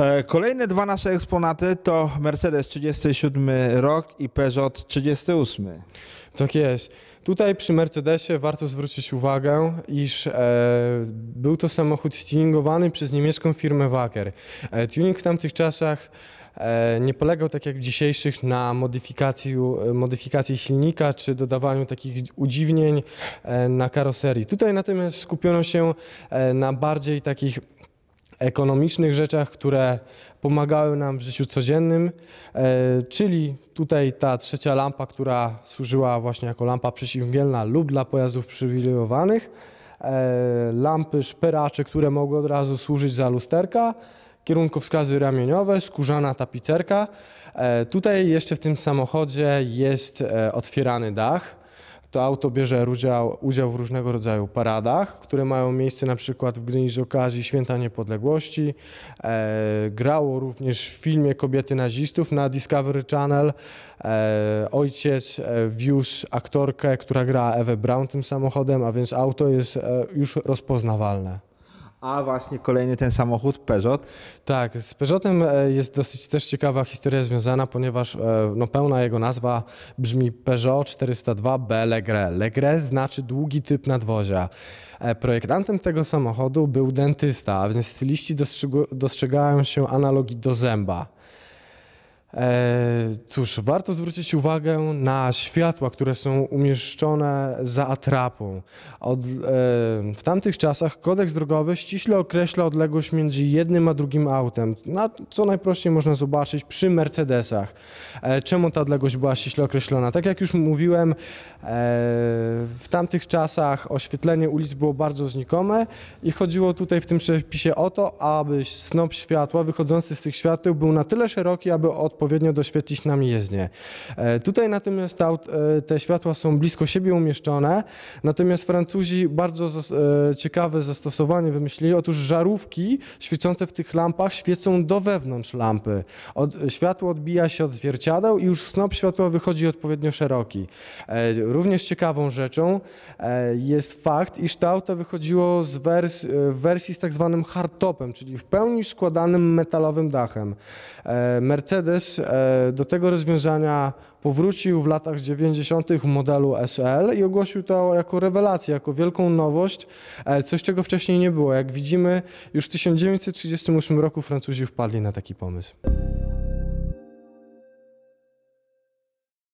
E, Kolejne dwa nasze eksponaty to Mercedes 37 rok i Peugeot 38. Tak jest. Tutaj przy Mercedesie warto zwrócić uwagę, iż e, był to samochód tuningowany przez niemiecką firmę Wacker. E, tuning w tamtych czasach e, nie polegał tak jak w dzisiejszych na modyfikacji, modyfikacji silnika czy dodawaniu takich udziwnień e, na karoserii. Tutaj natomiast skupiono się e, na bardziej takich ekonomicznych rzeczach, które pomagały nam w życiu codziennym, e, czyli tutaj ta trzecia lampa, która służyła właśnie jako lampa przeciwmgielna lub dla pojazdów przywilejowanych, e, lampy szperacze, które mogły od razu służyć za lusterka, kierunkowskazy ramieniowe, skórzana tapicerka. E, Tutaj jeszcze w tym samochodzie jest otwierany dach. To auto bierze udział, udział w różnego rodzaju paradach, które mają miejsce na przykład w Gdyni z okazji Święta Niepodległości. E, grało również w filmie Kobiety nazistów na Discovery Channel. E, ojciec e, wiózł aktorkę, która gra Ewę Braun tym samochodem, a więc auto jest e, już rozpoznawalne. A właśnie kolejny ten samochód Peugeot. Tak, z Peugeotem e, jest dosyć też ciekawa historia związana, ponieważ e, no, pełna jego nazwa brzmi Peugeot 402 B Legre. Legre znaczy długi typ nadwozia. E, Projektantem tego samochodu był dentysta, a więc styliści dostrzegają się analogii do zęba. E, cóż, warto zwrócić uwagę na światła, które są umieszczone za atrapą. Od, e, w tamtych czasach kodeks drogowy ściśle określa odległość między jednym a drugim autem, na, co najprościej można zobaczyć przy Mercedesach. E, czemu ta odległość była ściśle określona? Tak jak już mówiłem, w tamtych czasach oświetlenie ulic było bardzo znikome i chodziło tutaj w tym przepisie o to, aby snop światła wychodzący z tych świateł był na tyle szeroki, aby odpowiednio doświetlić nam jezdnię. E, Tutaj natomiast e, te światła są blisko siebie umieszczone, natomiast Francuzi bardzo e, ciekawe zastosowanie wymyślili. Otóż żarówki świecące w tych lampach świecą do wewnątrz lampy. Od, światło odbija się od zwierciadeł i już snop światła wychodzi odpowiednio szeroki. Również ciekawą rzeczą jest fakt, iż to auto wychodziło z wers- w wersji z tak zwanym hardtopem, czyli w pełni składanym metalowym dachem. Mercedes e, do tego rozwiązania powrócił w latach 90. w modelu SL i ogłosił to jako rewelację, jako wielką nowość, e, coś czego wcześniej nie było. Jak widzimy, już w 1938 roku Francuzi wpadli na taki pomysł.